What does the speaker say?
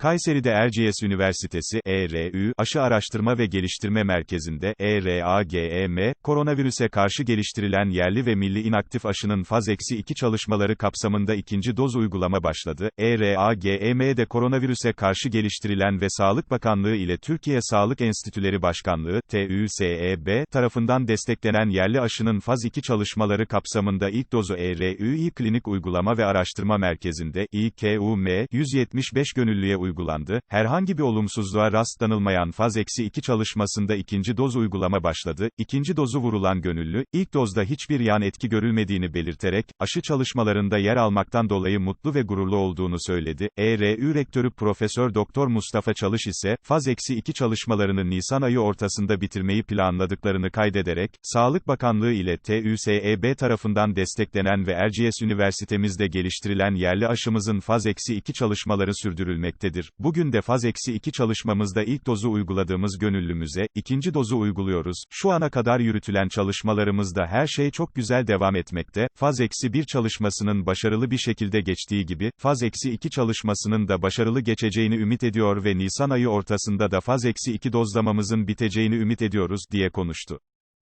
Kayseri'de Erciyes Üniversitesi, ERÜ, Aşı Araştırma ve Geliştirme Merkezi'nde, ERAGEM, koronavirüse karşı geliştirilen yerli ve milli inaktif aşının faz eksi 2 çalışmaları kapsamında ikinci doz uygulama başladı. ERAGEM'de koronavirüse karşı geliştirilen ve Sağlık Bakanlığı ile Türkiye Sağlık Enstitüleri Başkanlığı, TÜSEB, tarafından desteklenen yerli aşının faz 2 çalışmaları kapsamında ilk dozu ERÜİ Klinik Uygulama ve Araştırma Merkezi'nde, İKUM, 175 gönüllüye uygulandı. Herhangi bir olumsuzluğa rastlanılmayan faz eksi 2 çalışmasında ikinci doz uygulama başladı. İkinci dozu vurulan gönüllü, ilk dozda hiçbir yan etki görülmediğini belirterek, aşı çalışmalarında yer almaktan dolayı mutlu ve gururlu olduğunu söyledi. ERÜ Rektörü Profesör Doktor Mustafa Çalış ise, faz eksi 2 çalışmalarını Nisan ayı ortasında bitirmeyi planladıklarını kaydederek, Sağlık Bakanlığı ile TÜSEB tarafından desteklenen ve Erciyes Üniversitemizde geliştirilen yerli aşımızın faz eksi 2 çalışmaları sürdürülmektedir. Bugün de faz eksi 2 çalışmamızda ilk dozu uyguladığımız gönüllümüze, ikinci dozu uyguluyoruz. Şu ana kadar yürütülen çalışmalarımızda her şey çok güzel devam etmekte. Faz eksi 1 çalışmasının başarılı bir şekilde geçtiği gibi, faz eksi 2 çalışmasının da başarılı geçeceğini ümit ediyor ve Nisan ayı ortasında da faz eksi 2 dozlamamızın biteceğini ümit ediyoruz, diye konuştu.